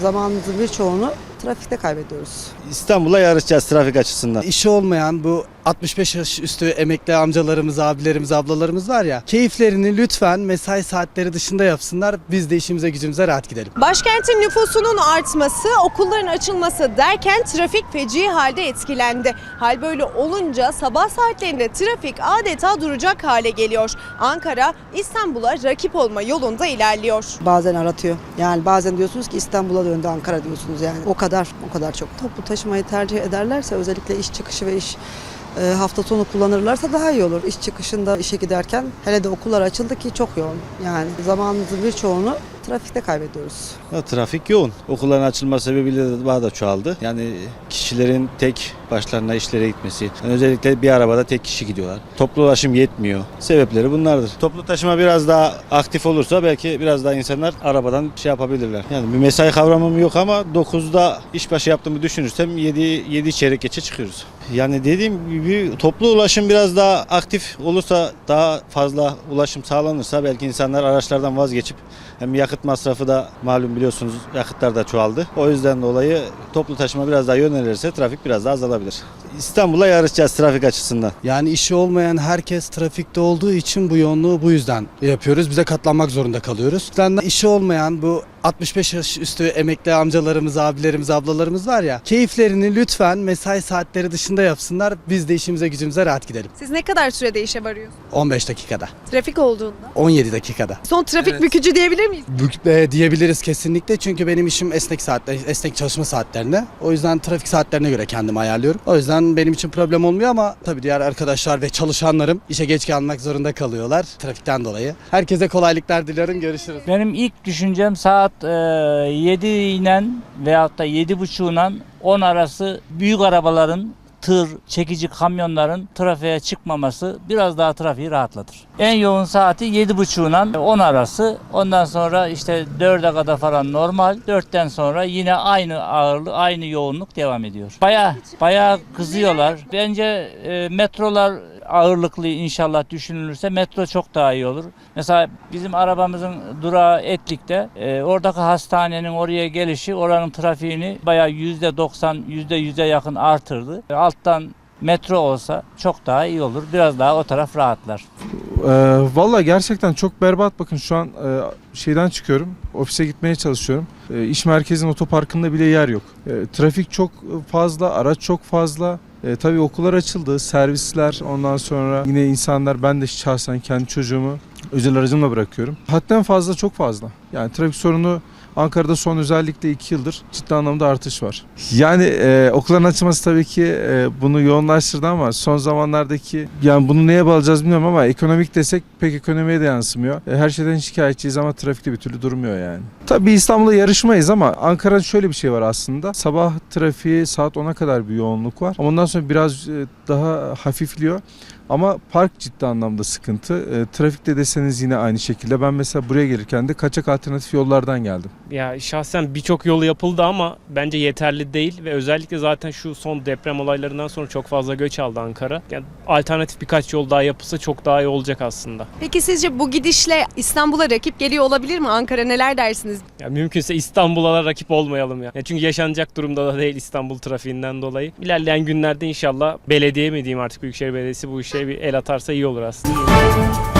Zamanımızın birçoğunu trafikte kaybediyoruz. İstanbul'a yarışacağız trafik açısından. İşi olmayan bu 65 yaş üstü emekli amcalarımız, abilerimiz, ablalarımız var ya. Keyiflerini lütfen mesai saatleri dışında yapsınlar. Biz de işimize gücümüze rahat gidelim. Başkentin nüfusunun artması, okulların açılması derken trafik feci halde etkilendi. Hal böyle olunca sabah saatlerinde trafik adeta duracak hale geliyor. Ankara İstanbul'a rakip olma yolunda ilerliyor. Bazen aratıyor. Yani bazen diyorsunuz ki İstanbul'a döndü Ankara diyorsunuz yani. O kadar, o kadar çok. Toplu taşımayı tercih ederlerse özellikle iş çıkışı ve iş hafta sonu kullanırlarsa daha iyi olur. İş çıkışında işe giderken hele de okullar açıldı ki çok yoğun. Yani zamanımızın birçoğunu trafikte kaybediyoruz. Ya, trafik yoğun. Okulların açılma sebebiyle de daha da çoğaldı. Yani kişilerin tek başlarına işlere gitmesi. Yani özellikle bir arabada tek kişi gidiyorlar. Toplu ulaşım yetmiyor. Sebepleri bunlardır. Toplu taşıma biraz daha aktif olursa belki biraz daha insanlar arabadan şey yapabilirler. Yani bir mesai kavramım yok ama 9'da işbaşı yaptığımı düşünürsem 7, 7 çeyrek geçe çıkıyoruz. Yani dediğim gibi toplu ulaşım biraz daha aktif olursa daha fazla ulaşım sağlanırsa belki insanlar araçlardan vazgeçip hem yakıt masrafı da malum biliyorsunuz yakıtlar da çoğaldı. O yüzden dolayı toplu taşıma biraz daha yönelirse trafik biraz daha azalabilir. İstanbul'a yarışacağız trafik açısından. Yani işi olmayan herkes trafikte olduğu için bu yoğunluğu bu yüzden yapıyoruz. Bize katlanmak zorunda kalıyoruz. De işi olmayan bu 65 yaş üstü emekli amcalarımız, abilerimiz, ablalarımız var ya. Keyiflerini lütfen mesai saatleri dışında yapsınlar. Biz de işimize gücümüze rahat gidelim. Siz ne kadar sürede işe varıyorsunuz? 15 dakikada, Trafik olduğunda. 17 dakikada. Son trafik Evet. bükücü diyebilir miyiz? Bük- e, diyebiliriz kesinlikle çünkü benim işim esnek saatler, esnek çalışma saatlerinde. O yüzden trafik saatlerine göre kendimi ayarlıyorum. O yüzden benim için problem olmuyor ama tabii diğer arkadaşlar ve çalışanlarım işe geç kalmak zorunda kalıyorlar trafikten dolayı. Herkese kolaylıklar diliyorum. Görüşürüz. Benim ilk düşüncem saat e, 7 ile veyahut da 7.30 ile 10 arası büyük arabaların tır, çekici kamyonların trafiğe çıkmaması biraz daha trafiği rahatlatır. En yoğun saati 7.30 ile 10 arası. Ondan sonra işte 4'e kadar falan normal. 4'ten sonra yine aynı ağırlık, aynı yoğunluk devam ediyor. Baya baya kızıyorlar. Bence e, metrolar ağırlıklı inşallah düşünülürse metro çok daha iyi olur. Mesela bizim arabamızın durağı Etlik'te. E, oradaki hastanenin oraya gelişi oranın trafiğini bayağı %90, %100'e yakın artırdı. E, alttan metro olsa çok daha iyi olur. Biraz daha o taraf rahatlar. Ee, Valla gerçekten çok berbat. Bakın şu an e, şeyden çıkıyorum. Ofise gitmeye çalışıyorum. E, iş merkezinin otoparkında bile yer yok. E, trafik çok fazla, araç çok fazla. E, tabii okullar açıldı, servisler ondan sonra yine insanlar ben de şahsen kendi çocuğumu özel aracımla bırakıyorum. Hadden fazla çok fazla. Yani trafik sorunu Ankara'da son özellikle 2 yıldır ciddi anlamda artış var. Yani e, okulların açılması tabii ki e, bunu yoğunlaştırdı ama son zamanlardaki yani bunu neye bağlayacağız bilmiyorum ama ekonomik desek pek ekonomiye de yansımıyor. E, her şeyden şikayetçiyiz ama trafikte bir türlü durmuyor yani. Tabii İstanbul'da yarışmayız ama Ankara'da şöyle bir şey var aslında. Sabah trafiği saat 10'a kadar bir yoğunluk var. Ama ondan sonra biraz e, daha hafifliyor. Ama park ciddi anlamda sıkıntı. E, trafikte deseniz yine aynı şekilde. Ben mesela buraya gelirken de kaçak alternatif yollardan geldim. Ya şahsen birçok yol yapıldı ama bence yeterli değil ve özellikle zaten şu son deprem olaylarından sonra çok fazla göç aldı Ankara. Yani alternatif birkaç yol daha yapılsa çok daha iyi olacak aslında. Peki sizce bu gidişle İstanbul'a rakip geliyor olabilir mi? Ankara neler dersiniz? Ya mümkünse İstanbul'a rakip olmayalım ya. ya. Çünkü yaşanacak durumda da değil İstanbul trafiğinden dolayı. İlerleyen günlerde inşallah belediye mi diyeyim artık Büyükşehir Belediyesi bu işe bir el atarsa iyi olur aslında.